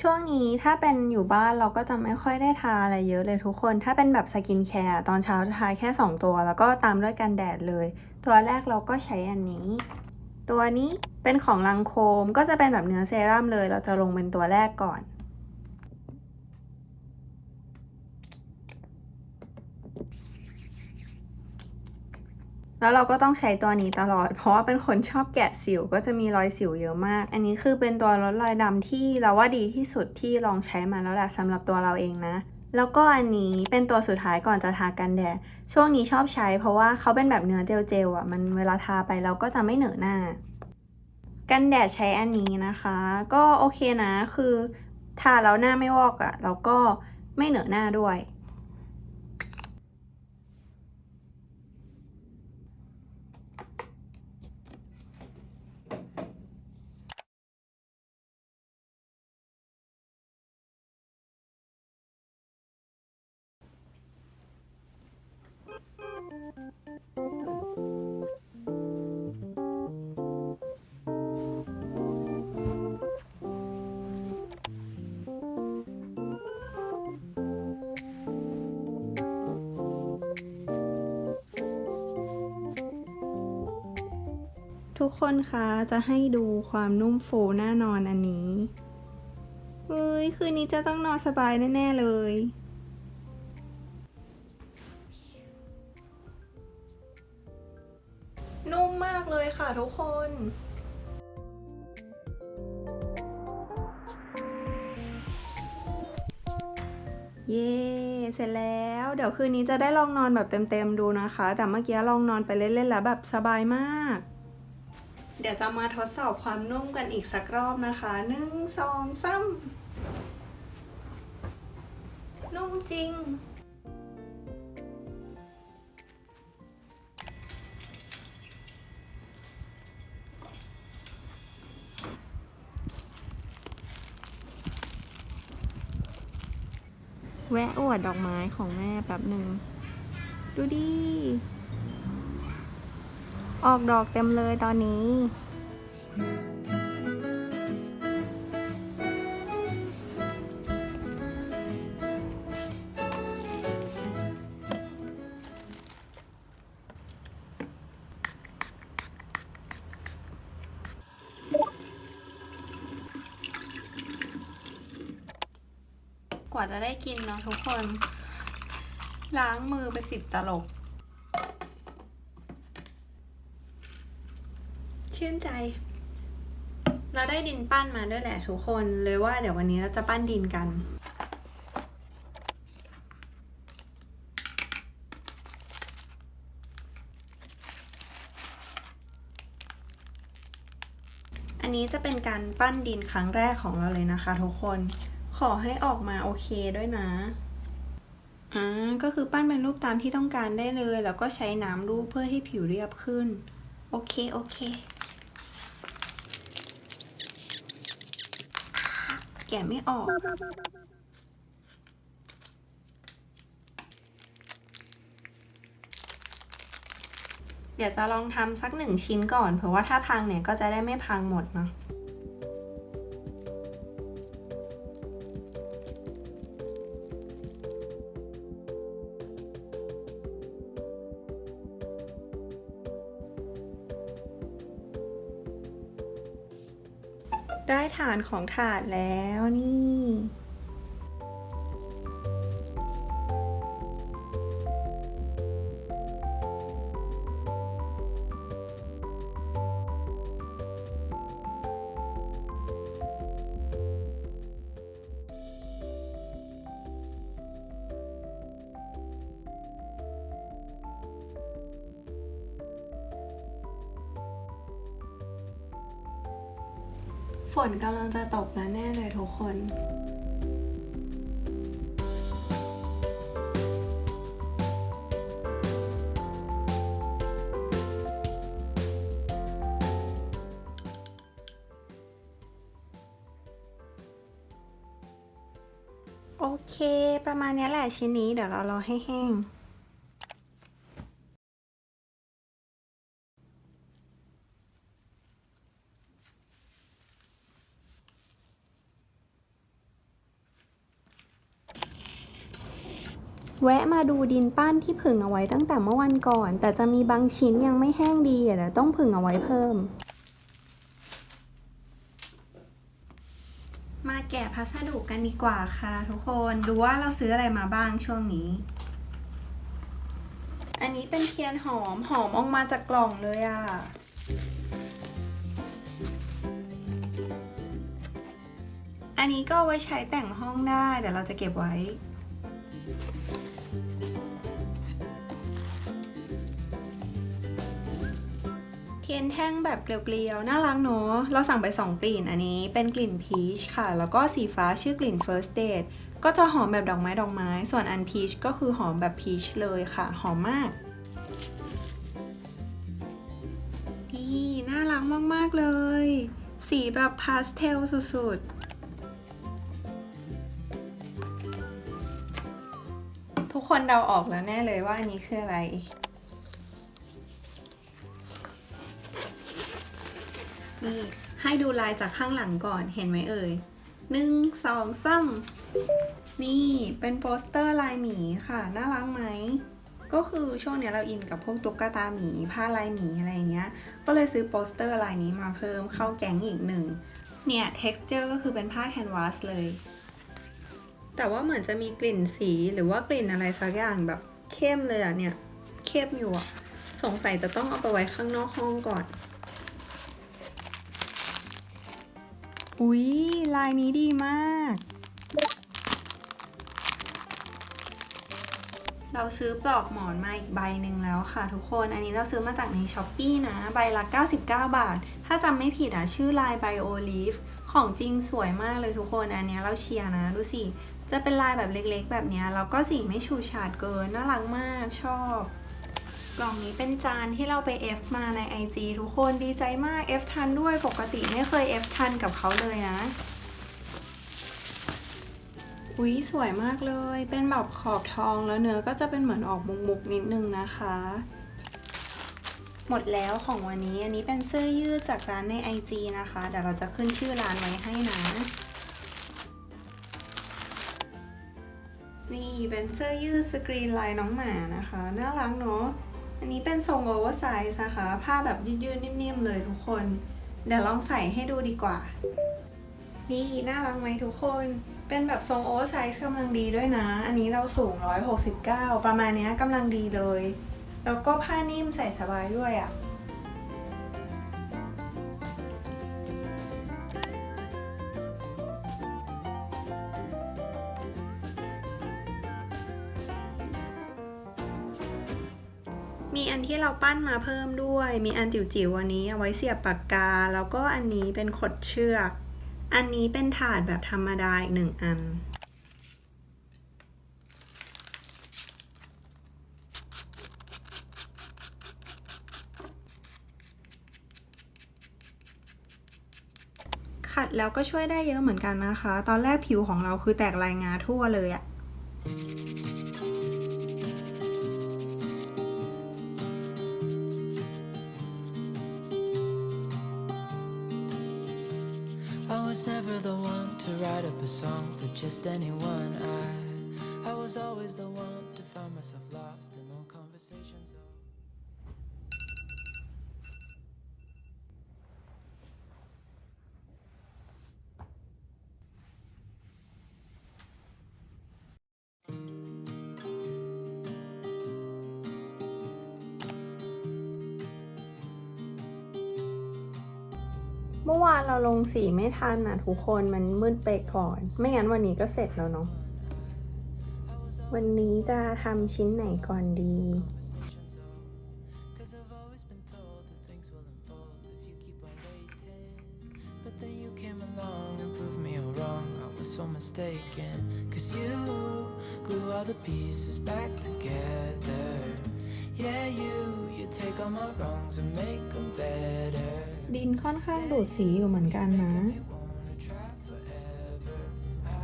ช่วงนี้ถ้าเป็นอยู่บ้านเราก็จะไม่ค่อยได้ทาอะไรเยอะเลยทุกคน ถ้าเป็นแบบสกินแคร์ตอนเช้าจะทาแค่ 2 ตัว แล้วก็ตามด้วยกันแดดเลย ตัวแรกเราก็ใช้อันนี้ ตัวนี้เป็นของลังโคมก็จะเป็นแบบเนื้อเซรั่มเลย เราจะลงเป็นตัวแรกก่อน แล้วเราก็ต้องใช้ตัวนี้ตลอด เพราะว่าเป็นคนชอบแกะสิวก็จะมีรอยสิวเยอะมาก อันนี้คือเป็นตัวลดรอยดำที่เราว่าดีที่สุดที่ลองใช้มาแล้วแหละสำหรับตัวเราเองนะแล้วก็อันนี้เป็นตัวสุดท้ายก่อนจะทากันแดด ช่วงนี้ชอบใช้เพราะว่าเขาเป็นแบบเนื้อเจลๆอะ มันเวลาทาไปเราก็จะไม่เหนอะหน้า กันแดดใช้อันนี้นะคะ ก็โอเคนะ คือทาแล้วหน้าไม่วอกอะ แล้วก็ไม่เหนอะหน้าด้วย คนคะจะให้ดูความนุ่มโฟหน้านอนอันนี้เฮ้ยคืนนี้จะต้องนอนสบายแน่ๆเลยนุ่มมากเลยค่ะทุกคน เย้เสร็จแล้ว เดี๋ยวคืนนี้จะได้ลองนอนแบบเต็มๆดูนะคะ แต่เมื่อกี้ลองนอนไปเล่นๆแล้วแบบสบายมาก เดี๋ยวจะมาทดสอบความนุ่มกันอีกสักรอบนะคะหนึ่งสองสามนุ่มจริง แวะอวดดอกไม้ของแม่แป๊บหนึ่ง ดูดิ ออกดอกเต็มเลยตอนนี้ กว่าจะได้กินเนาะทุกคน ล้างมือไปสิบตลบ ชื่นใจ เราได้ดินปั้นมาด้วยแหละทุกคนเลยว่าเดี๋ยววันนี้เราจะปั้นดินกันอันนี้จะเป็นการปั้นดินครั้งแรกของเราเลยนะคะ ทุกคน ขอให้ออกมาโอเคด้วยนะ อ่า ก็คือปั้นเป็นรูปตามที่ต้องการได้เลย แล้วก็ใช้น้ำรูปเพื่อให้ผิวเรียบขึ้น โอเค โอเค แกะไม่ออก เดี๋ยวจะลองทำสักหนึ่งชิ้นก่อน เผื่อว่าถ้าพังเนี่ยก็จะได้ไม่พังหมดเนาะ ฐานของถาดแล้วนี่ ฝนกำลังจะตกแล้วแน่เลยทุกคน โอเค ประมาณนี้แหละชิ้นนี้เดี๋ยวเรารอให้แห้ง แวะมาดูดินปั้นที่ผึ่งเอาไว้ตั้งแต่เมื่อวันก่อน แต่จะมีบางชิ้นยังไม่แห้งดีเดี๋ยวต้องผึ่งเอาไว้เพิ่ม มาแกะพัสดุกันดีกว่าค่ะทุกคนดูว่าเราซื้ออะไรมาบ้างช่วงนี้ อันนี้เป็นเทียนหอมหอมออกมาจากกล่องเลยอะอันนี้ก็ไว้ใช้แต่งห้องได้เดี๋ยวเราจะเก็บไว้ เทียนแท่งแบบเกลียวๆ น่ารักเนอะเราสั่งไป 2 กลิ่น อันนี้เป็นกลิ่นพีชค่ะ แล้วก็สีฟ้าชื่อกลิ่น first date ก็จะหอมแบบดอกไม้ดอกไม้ ส่วนอันพีชก็คือหอมแบบพีชเลยค่ะ หอมมาก นี่น่ารักมากๆเลย สีแบบพาสเทลสุดๆ ทุกคนเดาออกแล้วแน่เลยว่าอันนี้คืออะไร นี่ให้ดูลายจากข้างหลังก่อนเห็นไหมเอ่ยหนึ่งสองสามนี่เป็นโปสเตอร์ลายหมีค่ะ น่ารักไหม ก็คือช่วงนี้เราอินกับพวกตุ๊กตาหมี ผ้าลายหมีอะไรอย่างเงี้ย ก็เลยซื้อโปสเตอร์ลายนี้มาเพิ่มเข้าแก๊งอีกหนึ่ง เนี่ย texture ก็คือเป็นผ้าแคนวาสเลย แต่ว่าเหมือนจะมีกลิ่นสีหรือว่ากลิ่นอะไรสักอย่างแบบเข้มเลยอะเนี่ย เข้มอยู่อะสงสัยจะต้องเอาไปไว้ข้างนอกห้องก่อน อุ๊ย ลายนี้ดีมาก เราซื้อปลอกหมอนมาอีกใบหนึ่งแล้วค่ะทุกคน อันนี้เราซื้อมาจากในช้อปปีนะ ใบละ 99 บาท ถ้าจำไม่ผิดอะชื่อลายไบโอลีฟ ของจริงสวยมากเลยทุกคน อันนี้เราเชียร์นะ ดูสิ จะเป็นลายแบบเล็กๆ แบบนี้แล้วก็สีไม่ฉูฉาดเกิน น่ารักมาก ชอบ กล่องนี้เป็นจานที่เราไป F มาใน IG ทุกคนดีใจมาก F ทันด้วยปกติไม่เคย F ทันกับเขาเลยนะอุ๊ยสวยมากเลย เป็นแบบขอบทองแล้วเนื้อก็จะเป็นเหมือนออกมุกๆนิดนึงนะคะ หมดแล้วของวันนี้อันนี้เป็นเสื้อยืดจากร้านใน IG นะคะ เดี๋ยวเราจะขึ้นชื่อร้านไว้ให้นะ นี่เป็นเสื้อยืดสกรีนลายน้องหมานะคะ น่ารักเนาะ อันนี้เป็นทรงโอเวอร์ไซส์นะคะ ผ้าแบบยืดๆนิ่มๆเลยทุกคน เดี๋ยวลองใส่ให้ดูดีกว่า นี่น่ารักไหมทุกคน เป็นแบบทรงโอเวอร์ไซส์กำลังดีด้วยนะ อันนี้เราสูง 169 ประมาณเนี้ยกำลังดีเลย แล้วก็ผ้านิ่มใส่สบายด้วยอะ่ะ มีอันที่เราปั้นมาเพิ่มด้วย มีอันจิ๋วๆอันนี้เอาไว้เสียบปากกา แล้วก็อันนี้เป็นขดเชือก อันนี้เป็นถาดแบบธรรมดาอีกหนึ่งอัน ขัดแล้วก็ช่วยได้เยอะเหมือนกันนะคะ ตอนแรกผิวของเราคือแตกลายงาทั่วเลยอะ was never the one to write up a song for just anyone. I, I was always the one to find myself lost มื่อวานเราลงสีไม่ทันนะทุกคนมันมืดไปก่อน ไม่งั้นวันนี้ก็เสร็จแล้วเนาะวันนี้จะทำชิ้นไหนก่อนดี Cause I've always been told that things will unfold if you keep on waiting. But then you came along and proved me all wrong. I was so mistaken. Cause you glue all the pieces back together. Yeah, you, you take all my wrongs and make them better. ดินค่อนข้างดูดสีอยู่เหมือนกันนะ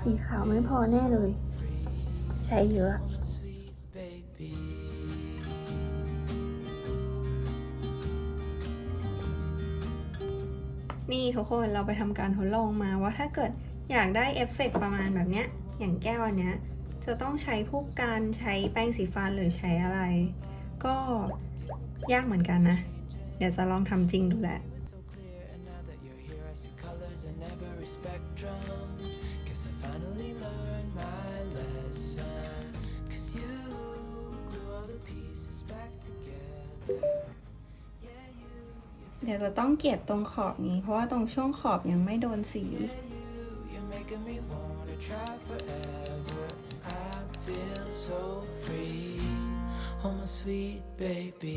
สีขาวไม่พอแน่เลย ใช้เยอะนี่ทุกคนเราไปทำการทดลองมาว่าถ้าเกิดอยากได้เอฟเฟกประมาณแบบเนี้ย อย่างแก้วอันเนี้ย จะต้องใช้พวกการใช้แป้งสีฟันหรือใช้อะไร ก็ยากเหมือนกันนะ เดี๋ยวจะลองทำจริงดูแหละ ดี๋ยวจะต้องเก็บตรงขอบนี้ เพราะว่าตรงช่วงขอบยังไม่โดนสี Oh my sweet baby